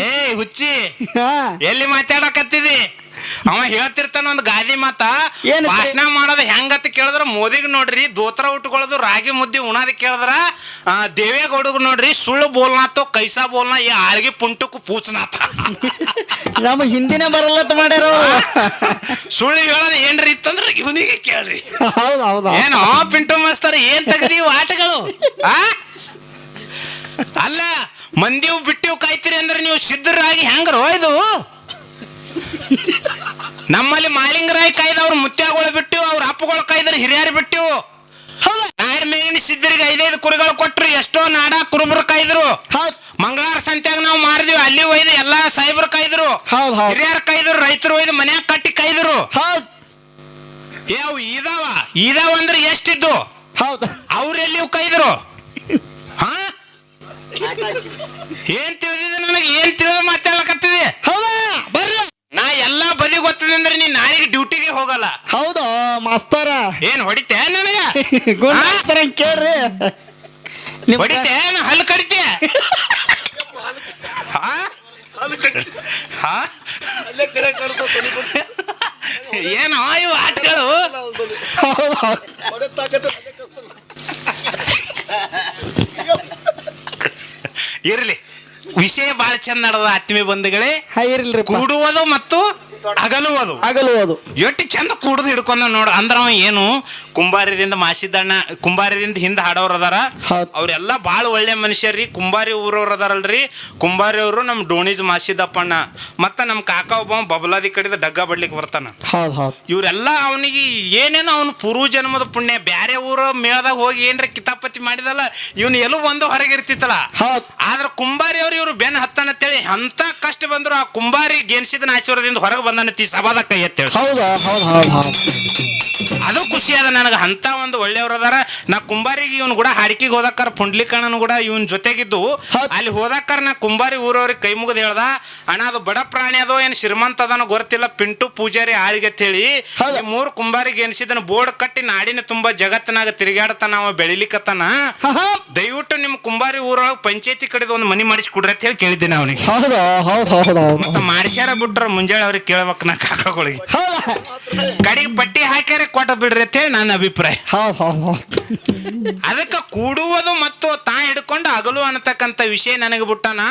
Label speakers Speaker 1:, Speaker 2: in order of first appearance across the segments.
Speaker 1: ಏ ಹುಚ್ಚಿ. ಎಲ್ಲಿ ಮಾತಾಡಕತ್ತಿದಿ? ಅವ ಹೇಳ್ತಿರ್ತಾನ ಒಂದ್ ಗಾದಿ ಮಾತ.
Speaker 2: ಏನ್
Speaker 1: ಭಾಷಣ ಮಾಡೋದ್ ಹೆಂಗತ್ತ ಕೇಳಿದ್ರ ಮೋದಿಗ್ ನೋಡ್ರಿ ದೋತ್ರ ಉಟ್ಕೊಳ್ಳೋದು ರಾಗಿ ಮುದ್ದೆ ಉಣಾದ ಕೇಳಿದ್ರ ಆ, ದೇವೇಗೌಡಗ್ ನೋಡ್ರಿ ಸುಳ್ಳು ಬೋಲ್ನಾತೋ ಕೈಸಾ ಬೋಲ್ನಾ ಈ ಆಳ್ಗಿ ಪುಂಟಕ್ಕೂ ಪೂಚನಾಥ
Speaker 2: ನಮ್ಮ ಹಿಂದಿನೇ ಬರಲ್ಲ ಮಾಡ್ಯಾರ.
Speaker 1: ಸುಳ್ಳು ಹೇಳೋದು ಏನ್ರಿ ಇತ್ತಂದ್ರ ಇವನಿಗೆ ಕೇಳ್ರಿ. ಏನೋ ಪಿಂಟು ಮಾಸ್ತರ್ ಏನ್ ತೆಗ್ದಿ ಆಟಗಳು? ಆ? ಮಂದಿವ್ ಬಿಟ್ಟಿವ್ ಕಾಯ್ತೀರಿ ಅಂದ್ರೆ ನೀವು ಸಿದ್ಧರಾಗಿ ಹೆಂಗ್ರೋ? ಇದು ನಮ್ಮಲ್ಲಿ ಮಾಲಿಂಗರಾಯ್ ಕಾಯ್ದವ್ರು ಮುತ್ಯಾಗಳು ಬಿಟ್ಟು ಅವ್ರ ಅಪ್ಪಗಳು ಕಾಯ್ದ್ರ ಹಿರಿಯರು ಬಿಟ್ಟು ನಾಯರ್ ಮೇಗಿನ ಸಿದ್ಧರಿಗೆ ಐದೈದು ಕುರಿಗಳು ಕೊಟ್ರು ಎಷ್ಟೋ ನಾಡ ಕುರುಬರು ಕಾಯ್ದ್ರು. ಮಂಗಳಾರ ಸಂತ್ಯಾಗ ನಾವು ಮಾರಿದ್ವಿ ಅಲ್ಲಿ ಒಯ್ದು ಎಲ್ಲಾ ಸಾಹೇಬ್ರು ಕಾಯ್ದ್ರು. ಹಿರಿಯರು ಕಾಯ್ದ್ರು ರೈತರು ಒಯ್ದು ಮನ್ಯಾಗ ಕಟ್ಟಿ ಕಾಯ್ದ್ರು. ಏವ್ ಇದಾವ ಇದಾವ ಅಂದ್ರೆ ಎಷ್ಟಿದ್ದು?
Speaker 2: ಹೌದು.
Speaker 1: ಅವ್ರೆಲ್ಲಿ ಕೈದ್ರು ಏನ್ ತಿಳಿದಿದೆ ನನಗೆ? ಏನ್ ತಿಳಿದ ಮಾತಾಡ್ಲಕತ್ತಿದೆ
Speaker 2: ಹೌದಾ? ಬರ್ರಿ.
Speaker 1: ನಾ ಎಲ್ಲಾ ಬದಿ ಗೊತ್ತಿದೆ ಅಂದ್ರೆ ನೀನ್ ನಾಳೆಗೆ ಡ್ಯೂಟಿಗೆ ಹೋಗಲ್ಲ.
Speaker 2: ಹೌದು ಮಾಸ್ತರ?
Speaker 1: ಏನ್ ಹೊಡಿತೆ ನನಗೆ?
Speaker 2: ಕೇಳ್ರಿ. ನಿಮ್
Speaker 1: ಹೊಡಿತೆ? ನಾ ಹಲ್ಲು ಕಡಿತೆ? ಹಾ? ಹಾ? ಏನೋ ಇವು ಆಟಗಳು
Speaker 2: ಹೊಡೆ ಹೌದ್.
Speaker 1: ಇರ್ಲಿ. ವಿಷಯ ಬಹಳ ಚಂದ ನಡೆದ ಆತ್ಮೀಯ ಬಂಧುಗಳೇ.
Speaker 2: ಇರಲಿ
Speaker 1: ಕೂಡುವುದು ಮತ್ತು ಅಗಲುವುದು
Speaker 2: ಅದು.
Speaker 1: ಎಷ್ಟು ಚಂದ ಕುಡ್ದು ಹಿಡ್ಕೊಂಡ ನೋಡ ಅಂದ್ರ ಅವ ಏನು ಕುಂಬಾರಿದಿಂದ ಮಾಸಿದಣ್ಣ ಕುಂಬಾರಿದಿಂದ ಹಿಂದ ಹಾಡೋರ್ ಅದಾರ.
Speaker 2: ಹೌದ್.
Speaker 1: ಅವ್ರೆಲ್ಲ ಭಾಳ ಒಳ್ಳೆ ಮನುಷ್ಯರ್ರಿ ಕುಂಬಾರಿ ಊರವ್ರು ಅದಾರಲ್ರಿ. ಕುಂಬಾರಿ ಅವರು ನಮ್ಮ ಡೋಣಿಜ್ ಮಾಸಿದಪ್ಪಣ್ಣ ಮತ್ತ ನಮ್ಮ ಕಾಕ ಒಬ್ಬ ಬಬಲಾದಿ ಕಡಿದ ಡಗ್ಗ ಬಡ್ಲಿಕ್ಕೆ ಬರ್ತಾನ.
Speaker 2: ಹೌದು ಹೌದ್.
Speaker 1: ಇವರೆಲ್ಲ ಅವನಿಗೆ ಏನೇನು ಅವನು ಪೂರ್ವ ಜನ್ಮದ ಪುಣ್ಯ ಬ್ಯಾರೆ ಊರ ಮೇಳದಾಗ ಹೋಗಿ ಏನ್ರ ಕಿತಾಪತಿ ಮಾಡಿದಲ್ಲ ಇವನು ಎಲ್ಲೂ ಒಂದು ಹೊರಗೆ ಇರ್ತಿತ್ತಲ್ಲ
Speaker 2: ಹೌದ್.
Speaker 1: ಆದ್ರ ಕುಂಬಾರಿ ಅವ್ರು ಇವ್ರು ಬೆನ್ ಹತ್ತಾನಂತೇಳಿ ಅಂತ ಕಷ್ಟ ಬಂದ್ರು ಆ ಕುಂಬಾರಿ ಗೆನ್ಸಿದ ಆಶೀರ್ವಾದದಿಂದ ಹೊರಗೆ ಬಂದನತಿ ಸಭಾದ ಕೈ ಎತ್ತೇಳಿ
Speaker 2: ಹೌದು? ಹೌದ್ ಹೌದ್ ಹೌದ್.
Speaker 1: ಅದು ಖುಷಿ ಅದ ನನಗೆ. ಅಂತ ಒಂದು ಒಳ್ಳೆಯವ್ರದಾರ ನಾ ಕುಂಬಾರಿಗೆ ಇವನು ಕೂಡ ಹಾಡಿಕೆಗೆ ಹೋದಕ್ಕಾರ ಪುಂಡ್ಲಿಕಣ್ಣನು ಕೂಡ ಇವನ್ ಜೊತೆಗಿದ್ದು. ಅಲ್ಲಿ ಹೋದಕ್ಕಾರ ನಾ ಕುಂಬಾರಿ ಊರವ್ರಿಗೆ ಕೈ ಮುಗಿದು ಹೇಳ್ದ ಅಣ್ಣ ಅದು ಬಡ ಪ್ರಾಣಿ ಅದೋ ಏನು ಶ್ರೀಮಂತ ಅದನೋ ಗೊತ್ತಿಲ್ಲ. ಪಿಂಟು ಪೂಜಾರಿ ಆಳಿಗೆ
Speaker 2: ಹೌದ್.
Speaker 1: ಈ ಮೂರು ಕುಂಬಾರಿಗೆ ಎನಿಸಿದನ ಬೋರ್ಡ್ ಕಟ್ಟಿ ನಾಡಿನ ತುಂಬಾ ಜಗತ್ತಿನಾಗ ತಿರುಗಾಡ್ತಾನ ಅವ
Speaker 2: ಬೆಳಿಲಿಕ್ಕತ್ತಾನ
Speaker 1: ದಯವಿಟ್ಟು ನಿಮ್ ಕುಂಬಾರಿ ಊರೊಳಗೆ ಪಂಚಾಯತಿ ಕಡೆದು ಒಂದು ಮನಿ ಮಾಡಿಸ್ಕೊಡ್ರಿ ಅಂತ ಹೇಳಿ ಕೇಳಿದ್ದೇನೆ ಅವನಿಗೆ. ಮತ್ತ ಮಾಡ್ಸ್ಯಾರ ಬಿಟ್ರ ಮುಂಜಾನೆ ಅವ್ರಿಗೆ ಕೇಳ್ಬೇಕು ನಾ ಕಾಕಗಳಿಗೆ ಕಡೆಗೆ ಪಟ್ಟಿ ಹಾಕ್ಯಾರ ಕೊಟ್ಟ ಬಿಡ್ರಿ ಅಂತ ಹೇಳಿ ನನ್ನ ಅಭಿಪ್ರಾಯ.
Speaker 2: ಹೌದು ಹೌದ್ ಹೌದ್
Speaker 1: ಅದಕ್ಕೆ ಕೂಡುವುದು ಮತ್ತು ತಾ ಹಿಡ್ಕೊಂಡು ಅಗಲು ಅನ್ನತಕ್ಕಂತ ವಿಷಯ ನನಗೆ ಬಿಟ್ಟನ.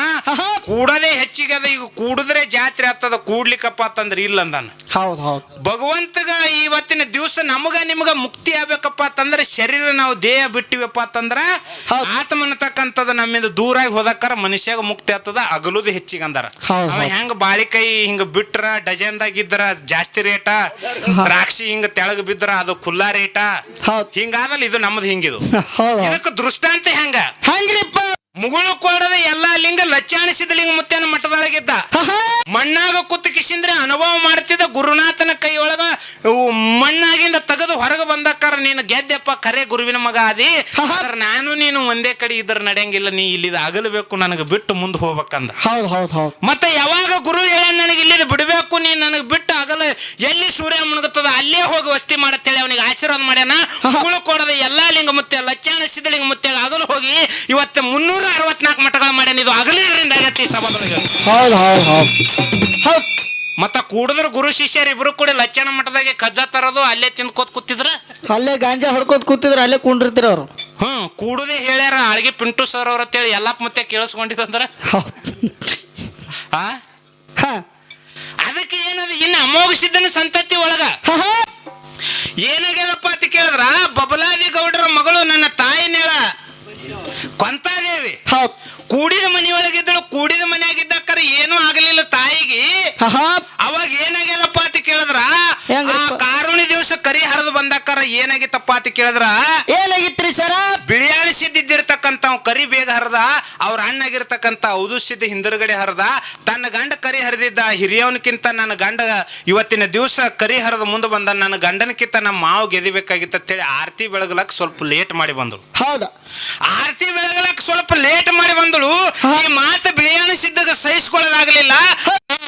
Speaker 1: ಕೂಡದೇ ಹೆಚ್ಚಿಗೆ ಅದ ಈಗ ಕೂಡಿದ್ರೆ ಜಾತ್ರೆ ಆಗ್ತದ ಕೂಡ್ಲಿಕ್ಕಪ್ಪ ಅಂತಂದ್ರೆ ಇಲ್ಲ ಅಂದಾನ.
Speaker 2: ಹೌದು ಹೌದ್.
Speaker 1: ಭಗವಂತಗ ಇವತ್ತಿನ ದಿವಸ ನಮಗ ನಿಮಗ ಮುಕ್ತಿ ಆಗ್ಬೇಕಪ್ಪ ಅಂತಂದ್ರೆ ಶರೀರ ನಾವು ದೇಹ ಬಿಟ್ಟಿವಪ್ಪ ಅಂತಂದ್ರ. ಆತ್ಮ ಅನ್ನತಕ್ಕಂಥದ್ದು ನಮ್ಮಿಂದ ದೂರಾಗಿ ಹೋದಕ್ಕಾರ ಮನುಷ್ಯಾಗ ಮುಕ್ತಿ ಆಗ್ತದ ಅಗಲುದು ಹೆಚ್ಚಿಗೆ ಅಂದಾರ.
Speaker 2: ಹೌದು,
Speaker 1: ಅವ
Speaker 2: ಹೌದ್.
Speaker 1: ಹೆಂಗ ಬಾಳಿಕೈ ಹಿಂಗ ಬಿಟ್ರ ಡಜನ್ದಾಗ ಇದ್ರ ಜಾಸ್ತಿ ರೇಟ ದ್ರಾಕ್ಷಿ ಹಿಂಗ ತೆಳಗ್ ಬಿದ್ರ ಅದು ಖುಲ್ಲಾ ರೇಟ?
Speaker 2: ಹೌದ್.
Speaker 1: ಹಿಂಗಾದಲ್ಲ ಇದು ನಮ್ದು ಹಿಂಗಿದು.
Speaker 2: ಹೌದ್. ಹೌದ್
Speaker 1: ಇದಕ್ಕೆ ದೃಷ್ಟಾಂತ ಹೆಂಗ?
Speaker 2: ಹಂಗ್ರಿಪ್ಪ.
Speaker 1: ಮುಗುಳು ಕೊಡದ ಎಲ್ಲಾ ಲಿಂಗ ಲಚ್ಚಾಣಿಸಿದ ಲಿಂಗ ಮುತ್ತೇನ ಮಠದೊಳಗಿದ್ದ. ಮಣ್ಣಾಗ ಕುತ್ತು ಕಿಶಿಂದ್ರೆ ಅನುಭವ ಮಾಡ್ತಿದ್ದ ಗುರುನಾಥನ ಕೈಯೊಳಗ ಇವು ಮಣ್ಣಾಗಿಂದ ತೆಗೆದು ಹೊರಗೆ ಬಂದಕ್ಕಾರ ನೀನು ಗೆದ್ದೆಪ್ಪ ಕರೆ ಗುರುವಿನ ಮಗ ಆದಿ. ಆದ್ರೆ ನಾನು ನೀನು ಒಂದೇ ಕಡೆ ಇದ್ರ ನಡೆಯಂಗಿಲ್ಲ ನೀ ಇಲ್ಲಿದ ಅಗಲಬೇಕು ನನಗೆ ಬಿಟ್ಟು ಮುಂದೆ ಹೋಗ್ಬೇಕಂದ.
Speaker 2: ಹೌದ್ ಹೌದ್ ಹೌದ್.
Speaker 1: ಮತ್ತೆ ಯಾವಾಗ ಗುರು ಹೇಳ ನನಗೆ ಇಲ್ಲಿದ ಬಿಡಬೇಕು ನೀ ನನಗೆ ಬಿಟ್ಟು ಆಗಲ ಎಲ್ಲಿ ಸೂರ್ಯ ಮುಣಗುತ್ತದ ಅಲ್ಲೇ ಹೋಗಿ ವಸ್ತಿ ಮಾಡತ್ತೇಳಿ ಅವನಿಗೆ ಆಶೀರ್ವಾದ ಮಾಡ್ಯಾನ? ಹುಳು ಕೊಡದ ಎಲ್ಲಾ ಲಿಂಗ ಮುತ್ತೆ ಲಚ್ಚಾಣ ಸಿದ್ಧಲಿಂಗ ಮುತ್ತೆ ಅಗಲು ಹೋಗಿ ಇವತ್ತು ಮುನ್ನೂರ ಅರವತ್ನಾಲ್ಕು ಮಠಗಳ ಮಾಡ್ಯಾನ. ಇದು ಅಗಲಿದ್ರಿಂದ ಆಗತ್ತೆ ಈ ಸಭಾದೊಳಗೆ
Speaker 2: ಹೌದ್ ಹೌದ್ ಹೌದ್. ಹೌದ್.
Speaker 1: ಮತ್ತ ಕೂಡಿದ್ರ ಗುರು ಶಿಷ್ಯರು ಇಬ್ರು ಕೂಡ ಲಚ್ಚನ ಮಠದಾಗೆ ಕಜ್ಜ ತರೋದು ಅಲ್ಲೇ ತಿಂದ್ಕೋತ್ ಕೂತಿದ್ರ?
Speaker 2: ಅಲ್ಲೇ ಗಾಂಜಾ ಹೊಡ್ಕೋತ ಕೂತಿದ್ರ ಅಲ್ಲೇ ಕುಂಡಿರ್ತೀರ ಅವ್ರು.
Speaker 1: ಹ್ಮ್ ಕೂಡುದೇ ಹೇಳ್ಯಾರ ಆಳ್ಗೆ ಪಿಂಟು ಸರ್ ಅವ್ರ ಅಂತೇಳಿ ಎಲ್ಲಪ್ಪ ಮತ್ತೆ ಕೇಳಿಸ್ಕೊಂಡಿದಂದ್ರ
Speaker 2: ಹೌದ್.
Speaker 1: ಆ? ಇನ್ನು ಸಿದ್ಧನ ಸಂತತಿ ಒಳಗ. ಏನಾಗ್ಯದಪ್ಪ ಅಂತ ಕೇಳಿದ್ರ? ಬಬಲಾದಿ ಗೌಡರ ಮಗಳು ನನ್ನ ತಾಯಿನೇಳ ಕೊಂತಾದೇವಿ. ಕೂಡಿದ ಮನೆಯೊಳಗಿದ್ದಳು ಕೂಡಿದ ಮನೆಯಾಗಿದ್ದಕ್ಕರ ಏನೂ ಆಗಲಿಲ್ಲ ತಾಯಿಗೆ. ಅವಾಗ ಏನಾಗ್ಯದಪ್ಪ ಅಂತ ಕೇಳಿದ್ರ? ಕಾರುಣಿ ದಿವಸ ಕರಿ ಹರಿದು ಬಂದಕ್ಕಾರ ಏನಾಗಿತ್ತಪ್ಪ ಅಂತ ಕೇಳಿದ್ರ? ಬಿಳಿಯಾಳಿಸಿದ್ದಿರ್ತಕ್ಕಂಥ ಕರಿ ಬೇಗ ಹರಿದ ಅವ್ರ ಅಣ್ಣಾಗಿರ್ತಕ್ಕಂಥ ಔದುಷ್ಯದ ಹಿಂದಿರುಗಡೆ ಹರಿದ ತನ್ನ ಗಂಡ ಕರಿ ಹರಿದಿದ್ದ ಹಿರಿಯವನಕ್ಕಿಂತ ನನ್ನ ಗಂಡ ಇವತ್ತಿನ ದಿವಸ ಕರಿ ಹರಿದ ಮುಂದೆ ಬಂದ ನನ್ನ ಗಂಡನಕ್ಕಿಂತ ನಮ್ಮ ಮಾವು ಗೆದಿಬೇಕಾಗಿತ್ತು ಅಂತೇಳಿ ಆರತಿ ಬೆಳಗಲಕ್ಕ ಸ್ವಲ್ಪ ಲೇಟ್ ಮಾಡಿ ಬಂದಳು.
Speaker 2: ಹೌದಾ.
Speaker 1: ಆರತಿ ಬೆಳಗಲಕ್ಕ ಸ್ವಲ್ಪ ಲೇಟ್ ಮಾಡಿ ಬಂದಳು. ಈ ಮಾತು ಬಿಳಿಯಾಣಿಸಿದ್ದಾಗ ಸಹಿಸ್ಕೊಳ್ಳೋದಾಗ್ಲಿಲ್ಲ.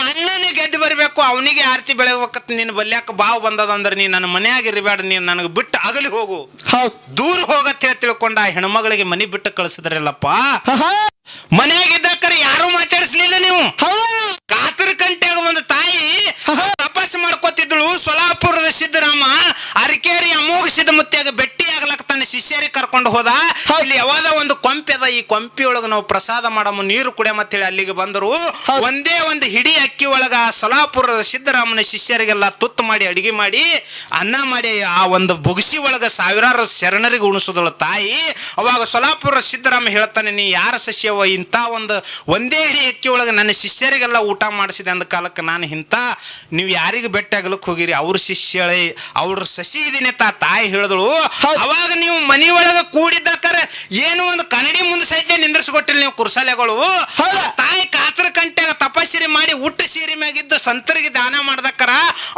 Speaker 1: ಅಣ್ಣನಿಗೆ ಗೆದ್ದು ಬರಬೇಕು ಅವನಿಗೆ ಆರತಿ ಬೆಳಗ್ಬೇಕತ್ ನಿನ್ನ ಬಲ್ಯಾಕ ಬಾವು ಬಂದದ ಅಂದ್ರೆ ನೀನು ನನ್ನ ಮನೆಯಾಗ ಇರಬೇಡ ನೀನು ನನಗೆ ಬಿಟ್ಟು ಅಗಲಿ ಹೋಗು. ದೂರ ಹೋಗತ್ತೆ ತಿಳ್ಕೊಂಡ ಆ ಹೆಣ್ಮಗಳಿಗೆ ಮನೆ ಬಿಟ್ಟು ಕಳಿಸಿದ್ರಲ್ಲಪ್ಪ. ಮನ್ಯಾಗಿದ್ದಕ್ಕರ ಯಾರು ಮಾತಾಡಿಸ್ಲಿಲ್ಲ ನೀವು. ಕಾತರ ಕಂಟ್ಯಾಗ ಒಂದು ತಾಯಿ ವಾಪಸ್ ಮಾಡ್ಕೋತಿದ್ಳು ಸೊಲಾಪುರದ ಸಿದ್ದರಾಮ ಅರಕೇರಿ ಅಮೋಘ ಸಿದ್ಧ ಬೆಟ್ಟಿ ಆಗ್ಲಕ್ಕ ತನ್ನ ಶಿಷ್ಯರಿಗೆ ಕರ್ಕೊಂಡು ಹೋದ. ಇಲ್ಲಿ ಯಾವಾಗ ಒಂದು ಕೊಂಪೆ ಅದ. ಈ ಕೊಂಪಿ ಒಳಗ ನಾವು ಪ್ರಸಾದ ಮಾಡಮ್ಮ ನೀರು ಕುಡಿಯ ಹೇಳಿ ಅಲ್ಲಿಗೆ ಬಂದರು. ಒಂದೇ ಒಂದು ಹಿಡಿ ಅಕ್ಕಿ ಒಳಗ ಸೊಲಾಪುರ ಸೊಲಾಪುರದ ಸಿದ್ದರಾಮನ ಶಿಷ್ಯರಿಗೆಲ್ಲ ತುತ್ತು ಮಾಡಿ ಅಡಿಗೆ ಮಾಡಿ ಅನ್ನ ಮಾಡಿ ಆ ಒಂದು ಬೊಗಸಿ ಒಳಗ ಸಾವಿರಾರು ಶರಣರಿಗೆ ಉಣಿಸಿದಳು ತಾಯಿ. ಅವಾಗ ಸೊಲಾಪುರ ಸಿದ್ದರಾಮ ಹೇಳ್ತಾನೆ ನೀ ಯಾರ ಸಸ್ಯವ? ಇಂಥ ಒಂದು ಒಂದೇ ಹಿಡಿ ಅಕ್ಕಿ ಒಳಗೆ ನನ್ನ ಶಿಷ್ಯರಿಗೆಲ್ಲ ಊಟ ಮಾಡಿಸಿದೆ ಅಂದ ಕಾಲಕ್ಕೆ ನಾನು ಇಂಥ ನೀವು ಯಾರಿಗೆ ಬೆಟ್ಟ ಆಗ್ಲಕ್ಕೆ ಹೋಗಿರಿ? ಅವ್ರ ಶಿಷ್ಯಳೆ ಅವ್ರ ಸಸಿ ಇದೀನಿ ತಾ ತಾಯಿ ಹೇಳಿದಳು. ಅವಾಗ ನೀವು ಮನಿ ಒಳಗ ಕೂಡಿದ್ದಕ್ಕಾರ ಏನು ಒಂದು ಕನ್ನಡಿ ಮುಂದೆ ಸಹಿತ ನಿಂದ್ರಿಸಿಕೊಟ್ಟಿಲ್ಲ ನೀವು ಕುರ್ಸಾಲೆಗಳು. ತಾಯಿ ಕಾತರ ಕಂಟ್ಯಾಗ ತಪಸ್ಸಿರಿ ಮಾಡಿ ಹುಟ್ಟು ಸೀರೆ ಮ್ಯಾಗಿದ್ದು ಸಂತರಿಗೆ ದಾನ ಮಾಡ್ದಕ್ಕರ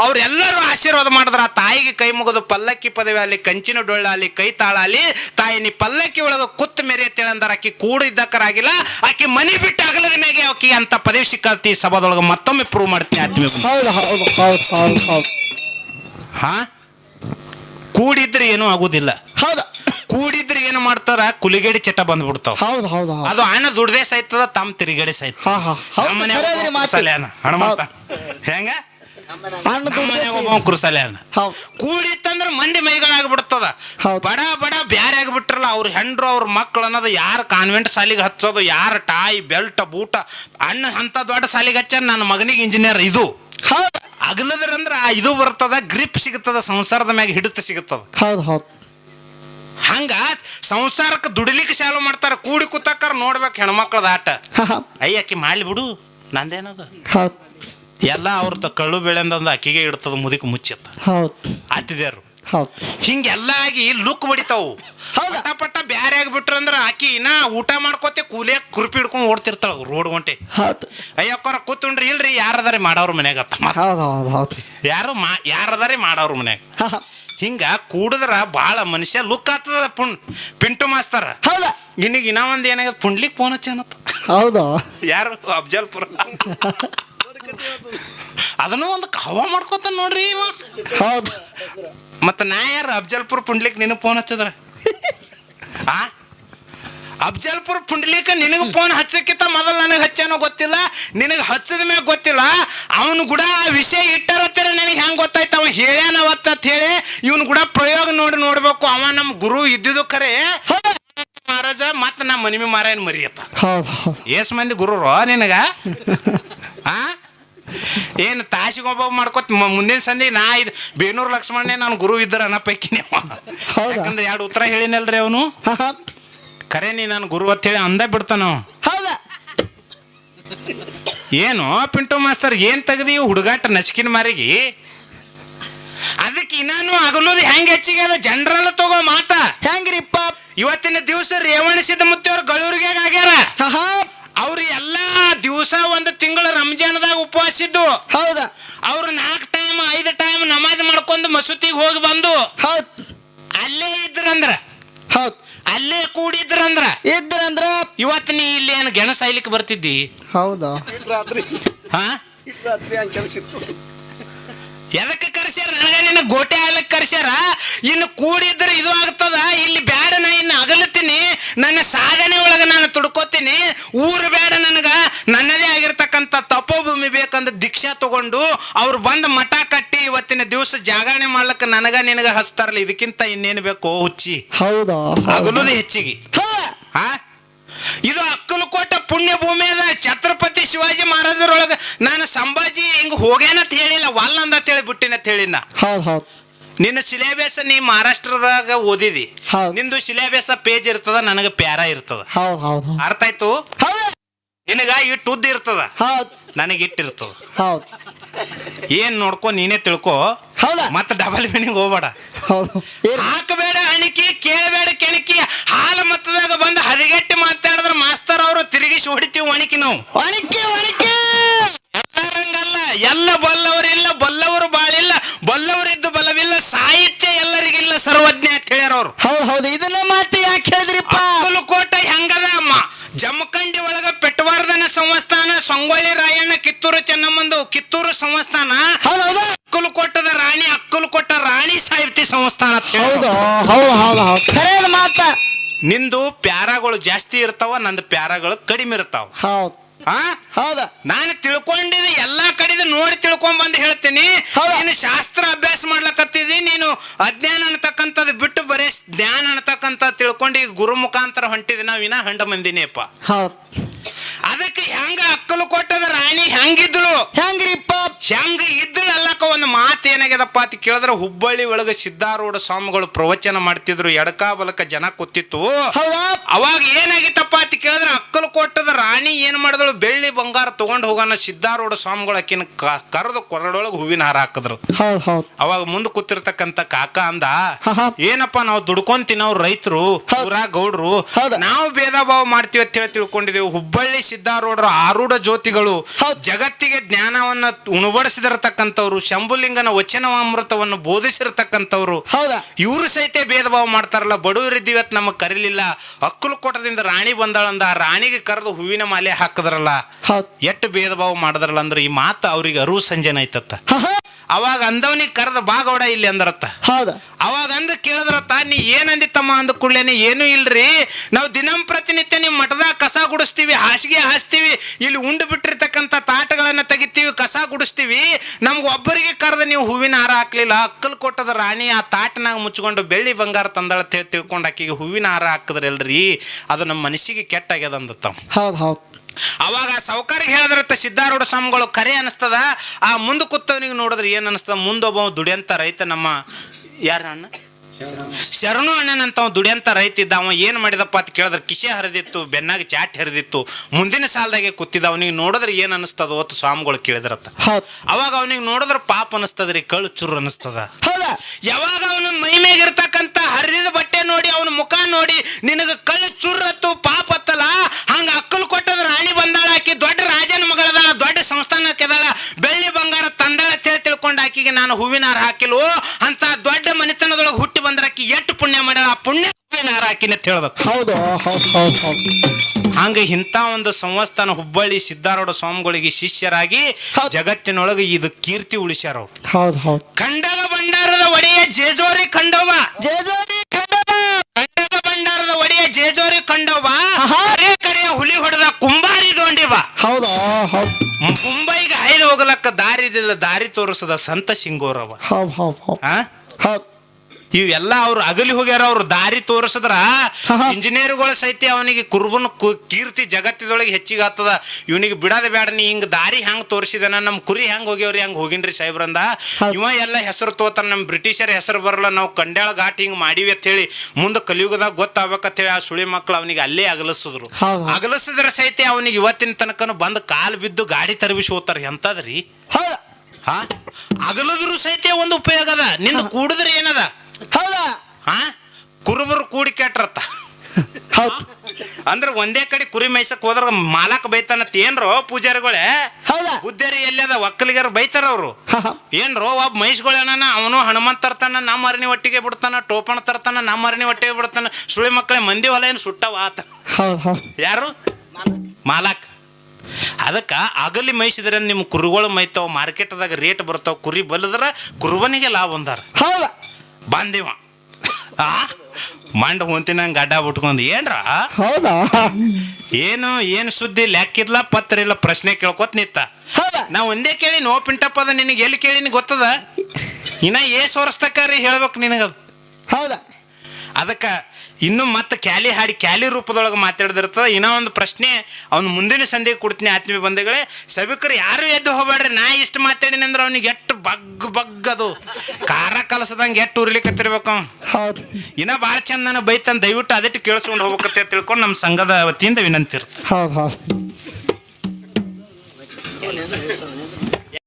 Speaker 1: ಅವ್ರೆಲ್ಲರೂ ಆಶೀರ್ವಾದ ಮಾಡಿದ್ರ. ಆ ತಾಯಿಗೆ ಕೈ ಮುಗಿದು ಪಲ್ಲಕ್ಕಿ ಪದವಿ ಅಲ್ಲಿ ಕಂಚಿನ ಡೊಳ್ಳ ಅಲ್ಲಿ ಕೈ ತಾಳ ಅಲ್ಲಿ ತಾಯಿ ನೀ ಪಲ್ಲಕ್ಕಿ ಒಳಗ ಕುತ್ತು ಮೆರೆಯತ್ತೇಳ ಅಂದಾರ ಆಕಿ ಕೂಡ ಇದ್ದಕ್ಕರ ಆಗಿಲ್ಲ. ಆಕಿ ಮನಿ ಬಿಟ್ಟು ಅಗಲದ ಮ್ಯಾಗೆ ಆಕಿ ಅಂತ ಪದವಿ ಸಿಕ್ಕತಿ ಸಭಾದೊಳಗೆ ಮತ್ತೊಮ್ಮೆ ಪ್ರೂವ್ ಮಾಡ್ತೀನಿ ಆತ್ಮೀಯ ಹಾ? ಕೂಡಿದ್ರೆ ಏನು ಆಗುದಿಲ್ಲ.
Speaker 2: ಹೌದು.
Speaker 1: ಕೂಡಿದ್ರೆ ಏನು ಮಾಡ್ತಾರ? ಕುಲಿಗೇಡಿ ಚಟ ಬಂದ್ಬಿಡ್ತಾವ.
Speaker 2: ಹೌದು ಹೌದು ಹೌದು.
Speaker 1: ಅದು ಅಣ್ಣ ದುಡ್ದೇ ಸಾಯ್ತದ ತಮ್ಮ ತಿರುಗಡೆ
Speaker 2: ಹಾ ಹೌದು ಖರೆ ಅದ್ರಿ ಮಾತು.
Speaker 1: ಹೆಂಗ? ಕುರ್ಸಾಲ್ಯಾನ
Speaker 2: ಹೌದು.
Speaker 1: ಕೂಡಿತ್ತಂದ್ರ ಮಂದಿ ಮೈಗಳಾಗ್ಬಿಡ್ತದ.
Speaker 2: ಹೌದು.
Speaker 1: ಬಡ ಬಡ ಬ್ಯಾರೆ ಆಗ್ಬಿಟ್ರಲ್ಲ ಅವ್ರ ಹೆಂಡ್ರು ಅವ್ರ ಮಕ್ಳು ಅನ್ನೋದು ಯಾರ ಕಾನ್ವೆಂಟ್ ಸಾಲಿಗೆ ಹಚ್ಚೋದು? ಯಾರ ಟಾಯ್ ಬೆಲ್ಟ್ ಬೂಟ? ಅಣ್ಣ ಅಂತ ದೊಡ್ಡ ಸಾಲಿಗೆ ಹಚ್ಚ ನನ್ನ ಮಗನಿಗೆ ಇಂಜಿನಿಯರ್ ಇದು.
Speaker 2: ಹೌದು.
Speaker 1: ಅಗಲದ್ರಂದ್ರ ಆ ಇದು ಬರ್ತದ ಗ್ರಿಪ್ ಸಿಗುತ್ತದ ಸಂಸಾರದ ಮ್ಯಾಗ ಹಿಡಿತ ಸಿಗುತ್ತದ
Speaker 2: ಹೌದು ಹೌದು.
Speaker 1: ಹಂಗ ಸಂಸಾರಕ್ಕೆ ದುಡಿಲಿಕ್ಕೆ ಚಾಲು ಮಾಡ್ತಾರ ಕೂಡಿ ಕೂತಕ್ಕಾರ ನೋಡ್ಬೇಕು ಹೆಣ್ಮಕ್ಳದ ಆಟ. ಅಯ್ಯ ಆಕಿ ಮಾಡ್ಲಿ ಬಿಡು ನಂದೇನದ?
Speaker 2: ಹೌದು.
Speaker 1: ಎಲ್ಲ ಅವ್ರ ಕಳ್ಳು ಬೆಳೆ ಅಂದಂದು ಆಕಿಗೆ ಇಡ್ತದ ಮುದಿಕ್ ಮುಚ್ಚಿತ್ತ.
Speaker 2: ಹೌದು.
Speaker 1: ಆತಿದ್ಯಾರು.
Speaker 2: ಹೌದು.
Speaker 1: ಹಿಂಗೆಲ್ಲ ಆಗಿ ಲುಕ್ ಬಡಿತಾವು.
Speaker 2: ಹೌದಾ?
Speaker 1: ಪಟ್ಟ ಪಟ ಬ್ಯಾರೆ ಆಗಿಬಿಟ್ರಂದ್ರ ಆಕಿ ಇನ್ನ ಊಟ ಮಾಡ್ಕೋತೆ ಕೂಲಿಯಾಗ ಕುರುಪಿ ಹಿಡ್ಕೊಂಡು ಓಡ್ತಿರ್ತಾಳ ರೋಡ್ ಹೊಂಟೆ
Speaker 2: ಹೌದು.
Speaker 1: ಅಯ್ಯಕ್ಕೋರ ಕೂತ್ಕೊಂಡ್ರಿ ಇಲ್ರಿ ಯಾರದಾರಿ ಮಾಡೋರು ಮನ್ಯಾಗ ಅತ್ತ
Speaker 2: ಹೌದು ಹೌದು ಹೌದು.
Speaker 1: ಯಾರು ಮಾ ಯಾರದಾರಿ ಮಾಡೋರು ಮನ್ಯಾಗ. ಹಿಂಗ ಕೂಡಿದ್ರ ಬಾಳ ಮನುಷ್ಯ ಲುಕ್ ಆಗ್ತದ ಪುಣ್ ಪಿಂಟು ಮಾಸ್ತಾರ.
Speaker 2: ಹೌದಾ.
Speaker 1: ಇನ್ನೀಗ ಇನ್ನ ಒಂದ್ ಏನಾಗ್ಯದ ಪುಂಡ್ಲಿಕ್ ಫೋನ್ ಹಚ್ಚನತ್ತ
Speaker 2: ಹೌದಾ.
Speaker 1: ಯಾರು ಅಫ್ಜಲ್ಪುರ? ಅದನ್ನು ಒಂದು ಹವಾ ಮಾಡ್ಕೋತಾನ ನೋಡ್ರಿ
Speaker 2: ಹೌದು.
Speaker 1: ಮತ್ತೆ ನಾ ಯಾರು ಅಬ್ಜಲ್ಪುರ್ ಪುಂಡ್ಲಿಕ್ ನಿನಗೆ ಫೋನ್ ಹಚ್ಚದ್ರ? ಆ? ಅಫ್ಜಲ್ಪುರ ಪುಂಡ್ಲಿಕ ನಿನಗೆ ಫೋನ್ ಹಚ್ಚಕ್ಕಿಂತ ಮೊದಲು ನನಗೆ ಹಚ್ಚಾನೋ ಗೊತ್ತಿಲ್ಲ. ನಿನಗೆ ಹಚ್ಚದ ಮ್ಯಾಗ ಗೊತ್ತಿಲ್ಲ. ಅವನು ಕೂಡ ಆ ವಿಷಯ ಇಟ್ಟರತ್ತೀರ ನನಗೆ ಹೆಂಗೆ ಗೊತ್ತಾಯ್ತು? ಅವ ಹೇಳ್ಯಾನ ಅವತ್ತ ಅಂತ ಹೇಳಿ ಇವನು ಕೂಡ ಪ್ರಯೋಗ ನೋಡಿ ನೋಡ್ಬೇಕು. ಅವ ನಮ್ಮ ಗುರು ಇದ್ದಿದ್ದು ಖರೆ. ಮಹಾರಾಜ ಮತ್ತೆ ನಮ್ಮ ಮನಿಮಿ ಮಾರಾಯನ್ ಮರಿಯತ್ತ ಏಸ್ ಮಂದಿ ಗುರುರು ನಿನಗ? ಆ? ಏನು ತಾಸಿಗೊಬ್ಬ ಮಾಡ್ಕೊತ ಮುಂದಿನ ಸಂಧಿ ನಾ ಇದು ಬೇನೂರು ಲಕ್ಷ್ಮಣನೇ ನಾನು ಗುರು ಇದ್ದರ ಅನ್ನೋ ಪೈಕಿ ನೀವು
Speaker 2: ಹೌದಾ?
Speaker 1: ಯಾಕಂದ್ರೆ ಎರಡು ಉತ್ತರ ಹೇಳಿನಲ್ರಿ ಅವನು. ಖರೆ ನೀ ನಾನು ಗುರು ಅಂತ ಹೇಳಿ ಅಂದ ಬಿಡ್ತಾನ.
Speaker 2: ಹೌದಾ?
Speaker 1: ಏನು ಪಿಂಟು ಮಾಸ್ತರ್ ಏನ್ ತೆಗ್ದಿ ಹುಡುಗಾಟ ನಚ್ಕಿನ ಮಾರಿಗೆ? ಅದಕ್ಕೆ ಇನ್ನಾನು ಆಗಲೋದು ಹೆಂಗ್ ಹೆಚ್ಚಿಗೆ ಅದ? ಜನರಲ್ಲ ತಗೋ ಮಾತಾ.
Speaker 2: ಹೆಂಗ್ರಿಪ್ಪ
Speaker 1: ಇವತ್ತಿನ ದಿವಸ ರೇವಣ ಸಿದ್ದಮುತ್ತಿ ಅವ್ರ ಗಳೂರಿಗೆ ಆಗ್ಯಾರ ಅವ್ರು ಎಲ್ಲಾ ದಿವಸ ಒಂದು ತಿಂಗಳು ರಂಜಾನದಾಗ ಉಪವಾಸ ಇದ್ದು
Speaker 2: ಹೌದಾ?
Speaker 1: ಅವ್ರು ನಾಲ್ಕು ಟೈಮ್ ಐದು ಟೈಮ್ ನಮಾಜ್ ಮಾಡ್ಕೊಂಡು ಮಸೂತಿಗೆ ಹೋಗಿ ಬಂದು
Speaker 2: ಹೌದು.
Speaker 1: ಅಲ್ಲೇ ಇದ್ರಂದ್ರ.
Speaker 2: ಹೌದು.
Speaker 1: ಅಲ್ಲೇ ಕೂಡಿದ್ರಂದ್ರ.
Speaker 2: ಇದ್ರಂದ್ರ?
Speaker 1: ಇವತ್ತು ನೀ ಇಲ್ಲಿ ಏನು ಗೆಣಸ ಸಾಯ್ಲಿಕ್ಕೆ ಬರ್ತಿದ್ದಿ?
Speaker 2: ಹೌದಾ?
Speaker 3: ರಾತ್ರಿ.
Speaker 1: ಹಾ?
Speaker 3: ರಾತ್ರಿ ಹಂಗೆ ಕೆಲಸಿತ್ತು
Speaker 1: ಎದಕ್ಕೆ ಕರ್ಸ್ಯಾರ? ನನಗೆ ನಿನ್ನ ಗೋಟೆ ಆಗ್ಲಿಕ್ಕೆ ಕರ್ಸ್ಯಾರ? ಇನ್ನು ಕೂಡಿದ್ರೆ ಇದು ಆಗ್ತದ? ಇಲ್ಲಿ ಬೇಡ ನಾ ಇನ್ನು ಅಗಲತ್ತೀನಿ. ನನ್ನ ಸಾಧನೆ ಒಳಗೆ ನಾನು ತುಡ್ಕೋತೀನಿ. ಊರು ಬೇಡ ನನಗ. ನನ್ನದೇ ಆಗಿರ್ತಕ್ಕಂಥ ತಪೋಭೂಮಿ ಬೇಕಂದ ದೀಕ್ಷಾ ತಗೊಂಡು ಅವ್ರು ಬಂದು ಮಠ ಕಟ್ಟಿ ಇವತ್ತಿನ ದಿವಸ ಜಾಗರಣೆ ಮಾಡ್ಲಿಕ್ಕೆ ನನಗ ನಿನಗ ಹಸ್ತಾರಲ್ಲ ಇದಕ್ಕಿಂತ ಇನ್ನೇನು ಬೇಕು ಹುಚ್ಚಿ.
Speaker 2: ಹೌದಾ?
Speaker 1: ಅಗಲುದು ಹೆಚ್ಚಿಗೆ. ಇದು ಪುಣ್ಯ ಭೂಮಿ ಅದ ಛತ್ರಪತಿ ಶಿವಾಜಿ ಮಹಾರಾಜರೊಳಗ ನಾನು ಸಂಭಾಜಿ ಹಿಂಗ್ ಹೋಗ್ಯಾನಂತ ಹೇಳಿಲ್ಲ ವಲ್ಲ ಅಂತ ಹೇಳಿ ಬಿಟ್ಟಿನಂತ ಹೇಳಿನ.
Speaker 2: ಹೌದು ಹೌದು.
Speaker 1: ನಿನ್ನ ಸಿಲೆಬಸ್ ನೀ ಮಹಾರಾಷ್ಟ್ರದಾಗ ಓದಿದಿ. ನಿಂದು ಸಿಲೆಬಸ್ ಪೇಜ್ ಇರ್ತದ ನನಗೆ ಪ್ಯಾರ ಇರ್ತದ. ಅರ್ಥ ಆಯ್ತು? ನಿನಗ ಇಟ್ಟು ಉದ್ದ ಇರ್ತದ?
Speaker 2: ಹೌದು.
Speaker 1: ನನಗೆ ಇಟ್ಟಿರ್ತದ.
Speaker 2: ಹೌದು.
Speaker 1: ಏನ್ ನೋಡ್ಕೊ ನೀನೇ ತಿಳ್ಕೊ.
Speaker 2: ಹೌದಾ.
Speaker 1: ಮತ್ತೆ ಡಬಲ್ ಮೀನಿಂಗ್ ಹೋಗ್ಬೇಡ.
Speaker 2: ಹೌದು.
Speaker 1: ತಿರುಗಿಸಿ ಹೊಡಿತೀವಿ ಒಣಕಿ ನಾವು.
Speaker 2: ಒಣಕೆ ಒಣಕೆ!
Speaker 1: ಎಲ್ಲರಂಗಲ್ಲ ಎಲ್ಲ ಬಲ್ಲವರಿಲ್ಲ ಬಲ್ಲವರು ಬಾಳಿಲ್ಲ ಬಲ್ಲವರಿದ್ದು ಬಲವಿಲ್ಲ ಸಾಹಿತ್ಯ ಎಲ್ಲರಿಗಿಲ್ಲ ಸರ್ವಜ್ಞ ಅಂತ ಹೇಳ್ಯಾರ ಅವ್ರು.
Speaker 2: ಹೌದು ಹೌದು ಇದನ್ನ ಮಾತು ಯಾಕೆ ಹೇಳಿದ್ರಿಪ್ಪ?
Speaker 1: ಅಕ್ಕಲಕೋಟ ಹೆಂಗದ ಅಮ್ಮ? ಜಮಖಂಡಿ ಒಳಗ ಪೆಟ್ವಾರ್ಧನ ಸಂಸ್ಥಾನ ಸಂಗೊಳ್ಳಿ ರಾಯಣ್ಣ ಕಿತ್ತೂರು ಚೆನ್ನಮ್ಮಂದು ಕಿತ್ತೂರು ಸಂಸ್ಥಾನ.
Speaker 2: ಹೌದು ಹೌದು.
Speaker 1: ರಾಣಿ ರಾಣಿ ಅಕ್ಕಲಕೋಟ ರಾಣಿ ಸಾಹಿತ್ಯ ಸಂಸ್ಥಾನ.
Speaker 2: ಹೌದು ಹೌದು ಹೌದು ಹೌದು.
Speaker 1: ನಿಂದು ಪ್ಯಾರಾಗಳು ಜಾಸ್ತಿ ಇರ್ತಾವ ನಂದು ಪ್ಯಾರಾಗಳು ಕಡಿಮೆ ಇರ್ತಾವ.
Speaker 2: ಹೌದು.
Speaker 1: ಹಾ?
Speaker 2: ಹೌದ.
Speaker 1: ನಾನು ತಿಳ್ಕೊಂಡಿದ ಎಲ್ಲಾ ಕಡೆದು ನೋಡಿ ತಿಳ್ಕೊಂಡ್ ಬಂದು ಹೇಳ್ತೀನಿ? ನೀನು ಶಾಸ್ತ್ರ ಅಭ್ಯಾಸ ಮಾಡ್ಲಕತ್ತಿದಿ ನೀನು ಅಜ್ಞಾನ ಅನ್ನತಕ್ಕಂಥದ್ದು ಬಿಟ್ಟು ಬರೇ ಜ್ಞಾನ ಅನ್ನತಕ್ಕಂಥ ತಿಳ್ಕೊಂಡು ಈಗ ಗುರು ಮುಖಾಂತರ ಹೊಂಟಿದ್ ನಾವ್ ಇನ್ನ ಹಂಡ ಮಂದಿನೇಪ್ಪ.
Speaker 2: ಹೌದ್.
Speaker 1: ಅದಕ್ಕೆ ಹೆಂಗ ಅಕ್ಕಲು ಕೊಟ್ಟದ ರಾಣಿ ಹೆಂಗಿದ್ಳು
Speaker 2: ಹೆಂಗ್ರಿಪ್ಪ
Speaker 1: ಹೆಂಗ ಇದ್ದಳು ಏನಾಗ್ಯದಪ್ಪ ಅಂತ ಕೇಳಿದ್ರೆ ಹುಬ್ಬಳ್ಳಿ ಒಳಗೆ ಸಿದ್ಧಾರೂಢ ಸ್ವಾಮಿಗಳು ಪ್ರವಚನ ಮಾಡ್ತಿದ್ರು ಎಡಕಾ ಬಲಕ ಜನ ಕೂತಿತ್ತು. ಅವಾಗ ಏನಾಗಿತ್ತಪ್ಪ ಅಂತ ಕೇಳಿದ್ರೆ ಅಕ್ಕಲು ಕೊಟ್ಟದ ರಾಣಿ ಏನ್ ಮಾಡಿದಳು? ಬೆಳ್ಳಿ ಬಂಗಾರ ತಗೊಂಡ್ ಹೋಗೋಣ ಸಿದ್ಧಾರೂಢ ಸ್ವಾಮಿಗಳು ಆಕಿನ ಕರೆದು ಕೊರಡೊಳಗೆ ಹೂವಿನ ಹಾರ ಹಾಕಿದ್ರು. ಅವಾಗ ಮುಂದೆ ಕೂತಿರ್ತಕ್ಕಂತ ಕಾಕ ಅಂದ. ಏನಪ್ಪ ನಾವು ದುಡ್ಕೊಂಡ್ ಅವ್ರು ರೈತರು ಗೌಡ್ರು. ನಾವು ಭೇದ ಭಾವ ಮಾಡ್ತೀವಿ ಅಂತ ಹೇಳಿ ತಿಳ್ಕೊಂಡಿದೀವಿ. ಹುಬ್ಬಳ್ಳಿ ಸಿದ್ಧಾರೂಢರ ಆರೂಢ ಜ್ಯೋತಿಗಳು. ಜಗತ್ತಿಗೆ ಜ್ಞಾನವನ್ನ ಉಣಬಡಿಸಿದಿರತಕ್ಕಂಥವ್ರು ಶಂಭುಲಿಂಗನ ವಚನವಾಮೃತವನ್ನು ಬೋಧಿಸಿರ್ತಕ್ಕಂಥವ್ರು
Speaker 2: ಹೌದಾ?
Speaker 1: ಇವರು ಸಹಿತ ಭೇದ ಭಾವ ಮಾಡ್ತಾರಲ್ಲ ಬಡವರಿದ್ದೀವಿ ಅಂತ ನಮಗೆ ಕರೀಲಿಲ್ಲ. ಅಕ್ಕಲು ಕೊಟ್ಟದಿಂದ ರಾಣಿ ಬಂದಾಳಂದ ಆ ರಾಣಿಗೆ ಕರೆದು ಹೂವಿನ ಮಾಲೆ ಹಾಕದ್ರಲ್ಲ ಎಷ್ಟು ಭೇದ ಭಾವ ಮಾಡಿದ್ರಲ್ಲ ಅಂದ್ರೆ ಈ ಮಾತು ಅವ್ರಿಗೆ ಅರು ಸಂಜೆನ ಐತತ್ತ. ಅವಾಗ ಅಂದವನಿಗೆ ಕರೆದ ಬಾಗೌಡ ಇಲ್ಲಿ ಅಂದ್ರತ್ತ.
Speaker 2: ಹೌದ?
Speaker 1: ಅವಾಗ ಅಂದ ಕೇಳಿದ್ರತ್ತ ನೀ ಏನಂದಿತ್ತಮ್ಮ ಅಂದ ಕುಳ್ಳೇನೆ ಏನೂ ಇಲ್ರಿ. ನಾವು ದಿನಂ ಪ್ರತಿನಿತ್ಯ ನಿಮ್ಮ ಮಠದಾಗ ಕಸ ಗುಡಿಸ್ತೀವಿ ಹಾಸಿಗೆ ಹಾಸ್ತೀವಿ ಇಲ್ಲಿ ಉಂಡು ಬಿಟ್ಟಿರ್ತಕ್ಕಂಥ ತಾಟಗಳನ್ನ ತೆಗಿತೀವಿ ಕಸ ಗುಡಿಸ್ತೀವಿ. ನಮ್ಗೆ ಒಬ್ಬರಿಗೆ ಕರೆದ ನೀವು ಹೂವಿನ ಹಾರ ಹಾಕ್ಲಿಲ್ಲ ಅಕ್ಕಲ್ ಕೊಟ್ಟದ ರಾಣಿ ಆ ತಾಟನಾಗ ಮುಚ್ಕೊಂಡು ಬೆಳ್ಳಿ ಬಂಗಾರ ತಂದಾಳ ಹೇಳಿ ತಿಳ್ಕೊಂಡು ಆಕಿಗೆ ಹೂವಿನ ಹಾರ ಹಾಕಿದ್ರಲ್ರಿ? ಅದು ನಮ್ಮ ಮನಸ್ಸಿಗೆ ಕೆಟ್ಟಾಗ್ಯದ ಅಂದತ್ತ
Speaker 2: ಹೌದು ಹೌದು.
Speaker 1: ಅವಾಗ ಸಾವುಕಾರಿಗೆ ಹೇಳಿದ್ರತ್ತ ಸಿದ್ಧಾರೂಢ ಸ್ವಾಮಿಗಳು ಕರೆ ಅನಿಸ್ತದ ಆ ಮುಂದೆ ಕೂತವನಿಗೆ ನೋಡಿದ್ರೆ ಏನು ಅನಿಸ್ತದ? ಮುಂದೊಬ್ಬ ದುಡಿಯಂತ ರೈತ ನಮ್ಮ ಯಾರ ಅಣ್ಣ? ಶರಣು ಅಣ್ಣನಂತ ದುಡಿಯಂತ ರೈತ ಇದ್ದ ಅವ ಏನ್ ಮಾಡಿದಪ್ಪ ಅಂತ ಕೇಳಿದ್ರೆ ಕಿಶೆ ಹರಿದಿತ್ತು ಬೆನ್ನಾಗ ಚಾಟ್ ಹರಿದಿತ್ತು. ಮುಂದಿನ ಸಾಲದಾಗೆ ಕೂತಿದ್ದ ಅವನಿಗೆ ನೋಡಿದ್ರೆ ಏನ್ ಅನಿಸ್ತದ ಒತ್ತು ಸ್ವಾಮಿಗಳು ಕೇಳಿದ್ರತ್ತ. ಅವಾಗ ಅವನಿಗೆ ನೋಡಿದ್ರೆ ಪಾಪ ಅನಿಸ್ತದ್ರಿ ಕಳು ಚುರು ಅನಿಸ್ತದ
Speaker 2: ಹೌದಾ.
Speaker 1: ಯಾವಾಗ ಅವನ ಮೈ ಮೇಗ ಇರ್ತಕ್ಕಂತ ಹರಿದ ಬಟ್ಟೆ ನೋಡಿ ಅವನ ಮುಖ ನೋಡಿ ನಿನಗ ಕಳು ಚುರ್ರತ್ತು ಪಾಪ ಅತ್ತಲ್ಲ ಹಂಗ ಅಕ್ಕಲು ಕೊಟ್ಟದ ರಾಣಿ ಬಂದಾಳ ಆಕಿ ದೊಡ್ಡ ರಾಜನ ಮಗಳದಾಳ ದೊಡ್ಡ ಸಂಸ್ಥಾನಕ್ಕೆ ಅದಾಳ ಬೆಳ್ಳಿ ಬಂಗಾರ ತಂದಾಳ ಅಂತ ಹೇಳಿ ತಿಳ್ಕೊಂಡು ಆಕಿಗೆ ನಾನು ಹೂವಿನ ಹಾರ ಹಾಕಿಲ್ವೋ? ಅಂತ ದೊಡ್ಡ ಮನೆತನದೊಳಗೆ ಹುಟ್ಟಿ ಬಂದ್ರ ಆಕಿ ಎಷ್ಟು ಪುಣ್ಯ ಮಾಡ್ಯಾಳ? ಆ ಪುಣ್ಯ ಹೂವಿನ ಹಾರ ಹಾಕಿನ ಅಂತ ಹೇಳ್ದ
Speaker 2: ಹೌದು ಹೌದ್ ಹೌದ್ ಹೌದ್.
Speaker 1: ಹಂಗ ಇಂಥ ಒಂದು ಸಂಸ್ಥಾನ ಹುಬ್ಬಳ್ಳಿ ಸಿದ್ಧಾರೂಢ ಸ್ವಾಮಿಗಳಿಗೆ ಶಿಷ್ಯರಾಗಿ. ಜಗತ್ತಿನೊಳಗೆ ಇದು ಕೀರ್ತಿ ಉಳಿಸ್ಯಾರ ಅವ್ರು.
Speaker 2: ಹೌದು ಹೌದ್.
Speaker 1: ಖಂಡಗ ಭಂಡಾರದ ಒಡೆಯ ಜೇಜೋರಿ ಖಂಡವ
Speaker 2: ಜೇಜೋರಿ
Speaker 1: ಖಂಡದ ಭಂಡಾರದ ಒಡೆಯ ಜೇಜೋರಿ ಖಂಡವ. ಕರೆ ಕರೆಯ ಹುಲಿ ಹೊಡೆದ ಕುಂಬಾರಿ ದೋಂಡಿವ.
Speaker 2: ಹೌದು ಹೈದು.
Speaker 1: ಹೋಗ್ಲಕ್ಕ ದಾರಿ ಇದ್ದಿಲ್ಲ ದಾರಿ ತೋರಿಸದ ಸಂತ ಸಿಂಗೋರವ
Speaker 2: ಹೌದ್ ಹೌದ್ ಹೌದ್.
Speaker 1: ಹಾ?
Speaker 2: ಹೌದ್.
Speaker 1: ಇವೆಲ್ಲ ಅವ್ರು ಅಗಲಿ ಹೋಗ್ಯಾರ ಅವ್ರು ದಾರಿ ತೋರಿಸಿದ್ರ ಇಂಜಿನಿಯರ್ಗಳ ಸಹಿತ ಅವನಿಗೆ ಕುರುಬನ ಕೀರ್ತಿ ಜಗತ್ತಿದೊಳಗೆ ಹೆಚ್ಚಿಗೆ ಆಗ್ತದ. ಇವನಿಗೆ ಬಿಡದ ಬೇಡ ನೀ ಹಿಂಗ ದಾರಿ ಹೆಂಗ್ ತೋರಿಸಿದನ ನಮ್ಮ ಕುರಿ ಹೆಂಗ್ ಹೋಗ್ಯವ್ರಿ ಹೆಂಗ್ ಹೋಗಿನ್ರಿ ಸಾಹೇಬ್ರಂದ ಇವ ಎಲ್ಲ ಹೆಸರು ತೋತಾನ ನಮ್ಮ ಬ್ರಿಟಿಷರ ಹೆಸರು ಬರಲ್ಲ ನಾವು ಕಂಡ್ಯಾಳ ಘಾಟ್ ಹಿಂಗ್ ಮಾಡಿವಿ ಅಂತ ಹೇಳಿ ಮುಂದೆ ಕಲಿಯುಗದಾಗ ಗೊತ್ತಾಗ್ಬೇಕಂತ ಹೇಳಿ ಆ ಸುಳಿ ಮಕ್ಳು ಅವನಿಗೆ ಅಲ್ಲೇ ಅಗಲಿಸಿದ್ರು. ಅಗಲಿಸಿದ್ರ ಸಹಿತ ಅವನಿಗೆ ಇವತ್ತಿನ ತನಕನು ಬಂದ ಕಾಲ್ ಬಿದ್ದು ಗಾಡಿ ತರಬಿಸಿ ಹೋಗ್ತಾರ ಎಂತದ್ರಿ?
Speaker 2: ಹ
Speaker 1: ಹಾ? ಅಗಲದ್ರು ಸಹಿತ ಒಂದು ಉಪಯೋಗ ಅದ ನಿನ್ನ ಕೂಡಿದ್ರೆ ಏನದ?
Speaker 2: ಹೌದಾ?
Speaker 1: ಹಾ? ಕುರುಬರು ಕೂಡಿ ಕೆಟ್ರತ್ತ.
Speaker 2: ಹೌದು.
Speaker 1: ಅಂದ್ರೆ ಒಂದೇ ಕಡೆ ಕುರಿ ಮೇಯ್ಸಕ್ ಹೋದ್ರ ಮಾಲಕ್ ಬೈತಾನತ್ ಏನ್ರೋ ಪೂಜಾರಿಗಳೇ?
Speaker 2: ಹೌದಾ?
Speaker 1: ಎಲ್ಲಿ ಅದ ಒಕ್ಕಲಿಗರು ಬೈತಾರ ಅವರು. ಏನ್ರೋ ಒಬ್ಬ ಮೈಸ್ಗಳೇನ ಅವನು ಹನುಮಂತ ತರ್ತಾನ ನಮ್ಮ ಅರಣಿ ಒಟ್ಟಿಗೆ ಬಿಡ್ತಾನ ಟೋಪಣ ತರ್ತಾನ ನಮ್ಮ ಅರಣಿ ಒಟ್ಟಿಗೆ ಬಿಡ್ತಾನ. ಸುಳಿ ಮಕ್ಕಳೇ ಮಂದಿ ಹೊಲ ಏನು ಸುಟ್ಟವ ಆತ. ಯಾರು? ಮಾಲಕ್. ಅದಕ್ಕ ಅಗಲಿ ಮೈಸಿದ್ರೆ ನಿಮ್ಮ ಕುರಿಗಳು ಮೈತಾವ ಮಾರ್ಕೆಟ್ದಾಗ ರೇಟ್ ಬರ್ತಾವ ಕುರಿ ಬಲ್ಲದ್ರ ಕುರುಬನಿಗೆ ಲಾಭ ಅಂದಾರ.
Speaker 2: ಹೌದ?
Speaker 1: ಬಂದಿವ. ಆ? ಮಂಡ ಹೊಂತಿನಂಗೆ ಗಡ್ಡ ಬಿಟ್ಕೊಂಡು ಏನ್ರ?
Speaker 2: ಹೌದಾ?
Speaker 1: ಏನು ಏನು ಸುದ್ದಿ ಲೆಕ್ಕಿಲ್ಲ ಪತ್ರ ಇಲ್ಲ ಪ್ರಶ್ನೆ ಕೇಳ್ಕೊತ ನಿತ್ತ
Speaker 2: ಹೌದಾ?
Speaker 1: ನಾ ಒಂದೇ ಕೇಳಿ ನೋ ಪಿಂಟಪ್ಪ ಅದ ನಿನಗೆ ಎಲ್ಲಿ ಕೇಳಿನ ಗೊತ್ತದ? ಇನ್ನ ಏ ಸೋರಿಸ್ತಕ್ಕ ರೀ ಹೇಳ್ಬೇಕು ನಿನಗದು
Speaker 2: ಹೌದಾ?
Speaker 1: ಅದಕ್ಕೆ ಇನ್ನು ಮತ್ತೆ ಕ್ಯಾಲಿ ಹಾಡಿ ಕ್ಯಾಲಿ ರೂಪದೊಳಗೆ ಮಾತಾಡ್ದಿರ್ತದ. ಇನ್ನೂ ಒಂದು ಪ್ರಶ್ನೆ ಅವ್ನು ಮುಂದಿನ ಸಂಧಿಗೆ ಕೊಡ್ತೀನಿ ಆತ್ಮೀಯ ಬಂಧುಗಳೇ. ಸಭಿಕರು ಯಾರು ಎದ್ದು ಹೋಗ್ಬೇಡ್ರಿ ನಾ ಇಷ್ಟು ಮಾತಾಡಿನಿ ಅಂದ್ರೆ ಅವ್ನಿಗೆ ಎಷ್ಟು ಬಗ್ ಬಗ್ ಅದು. ಖಾರ ಕಲಸದಂಗೆ ಎಷ್ಟು ಉರ್ಲಿಕ್ಕತ್ತಿರ್ಬೇಕು.
Speaker 2: ಹೌದು.
Speaker 1: ಇನ್ನ ಭಾಳ ಚಂದ ನಾನು ಬೈತಾನೆ ದಯವಿಟ್ಟು ಅದಿಟ್ಟು ಕೇಳಿಸ್ಕೊಂಡು ಹೋಗ್ಬೇಕಂತ ತಿಳ್ಕೊಂಡು ನಮ್ಮ ಸಂಘದ ವತಿಯಿಂದ ವಿನಂತಿ ಇರ್ತದೆ.
Speaker 2: ಹೌದು ಹೌದು.